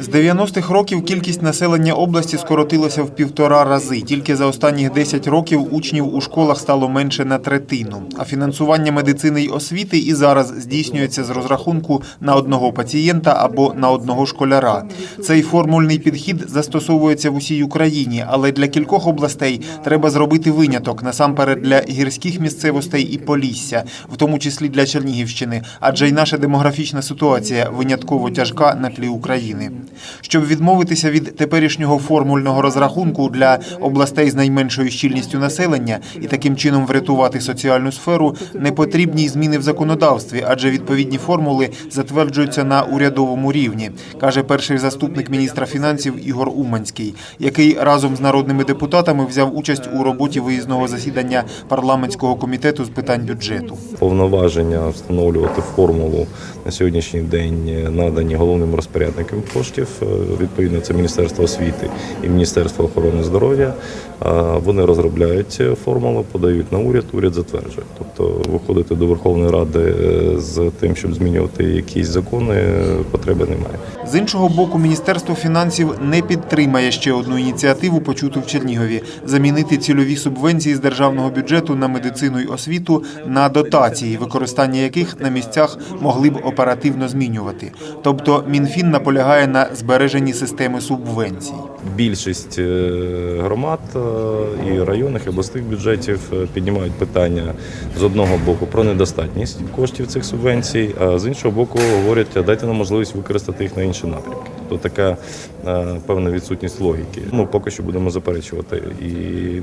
З 90-х років кількість населення області скоротилася в півтора рази. Тільки за останніх 10 років учнів у школах стало менше на третину. А фінансування медицини й освіти і зараз здійснюється з розрахунку на одного пацієнта або на одного школяра. Цей формульний підхід застосовується в усій Україні, але для кількох областей треба зробити виняток насамперед для гірських місцевостей і Полісся, в тому числі для Чернігівщини, адже й наша демографічна ситуація винятково тяжка на тлі України. Щоб відмовитися від теперішнього формульного розрахунку для областей з найменшою щільністю населення і таким чином врятувати соціальну сферу, не потрібні зміни в законодавстві, адже відповідні формули затверджуються на урядовому рівні, каже перший заступник міністра фінансів Ігор Уманський, який разом з народними депутатами взяв участь у роботі виїзного засідання парламентського комітету з питань бюджету. Повноваження встановлювати формулу на сьогоднішній день надані головним розпорядникам коштів. Е, Відповідно, це Міністерство освіти і Міністерство охорони здоров'я. Вони розробляють формули, подають на уряд, уряд затверджує. Тобто виходити до Верховної Ради е, з тим, щоб змінювати якісь закони, потреби немає. З іншого боку, Міністерство фінансів не підтримає ще одну ініціативу, почуту в Чернігові – замінити цільові субвенції з державного бюджету на медицину й освіту на дотації, використання яких на місцях могли б оперативно змінювати. Тобто Мінфін наполягає на збереженні системи субвенцій. Більшість е, громад е, і районних і обласних бюджетів е, піднімають питання з одного боку про недостатність коштів цих субвенцій, а з іншого боку говорять, дайте нам можливість використати їх на інші напрямки. Тобто така е, певна відсутність логіки. Ну поки що будемо заперечувати і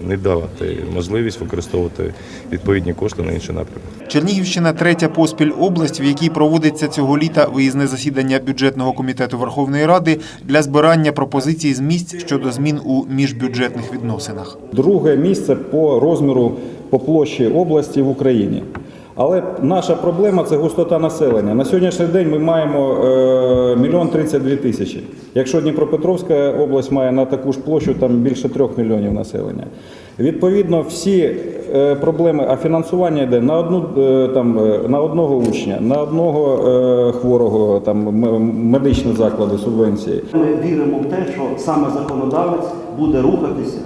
не давати можливість використовувати відповідні кошти на інші напрямки. Чернігівщина – третя поспіль область, в якій проводиться цього літа виїзне засідання бюджетного комітету Верховної Ради для збирання пропозицій з місць щодо змін у міжбюджетних відносинах. Друге місце по розміру по площі області в Україні. Але наша проблема це густота населення. На сьогоднішній день ми маємо е, мільйон 32 тисячі. Якщо Дніпропетровська область має на таку ж площу, там більше трьох мільйонів населення. Відповідно, всі е, проблеми, а фінансування йде на одну е, там на одного учня, на одного хворого, там медичні заклади, субвенції. Ми віримо в те, що саме законодавець буде рухатися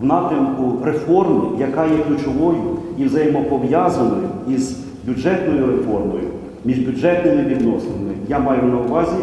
в напрямку реформи, яка є ключовою і взаємопов'язаною із бюджетною реформою, між бюджетними відносинами. Я маю на увазі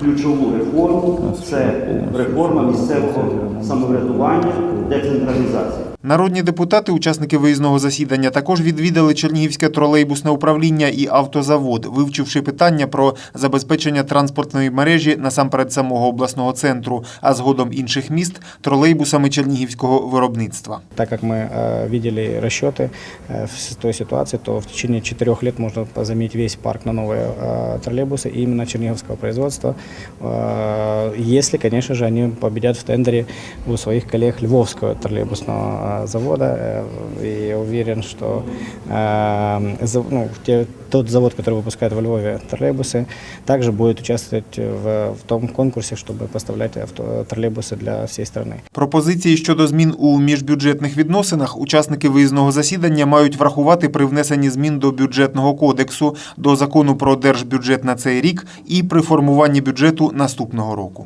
ключову реформу це реформа місцевого самоврядування, децентралізація. Народні депутати, учасники виїзного засідання, також відвідали Чернігівське тролейбусне управління і автозавод, вивчивши питання про забезпечення транспортної мережі насамперед самого обласного центру, а згодом інших міст тролейбусами чернігівського виробництва. Так как мы э, видели расчеты э, в той ситуации, то в течение четырех лет можно заменить весь парк на новые э, троллейбусы именно черниговского производства, э, если, конечно же, они победят в тендере у своих коллег Львовского троллейбусного э, завода. Э, И я уверен, что э, зав- ну, те- тот завод, который выпускает во Львове троллейбусы, также будет участвовать в, в том конкурсе, чтобы поставлять авто, троллейбусы для всей страны. Пропозиції щодо змін у міжбюджетних відносинах учасники виїзного засідання мають врахувати при внесенні змін до бюджетного кодексу, до закону про держбюджет на цей рік і при формуванні бюджету наступного року.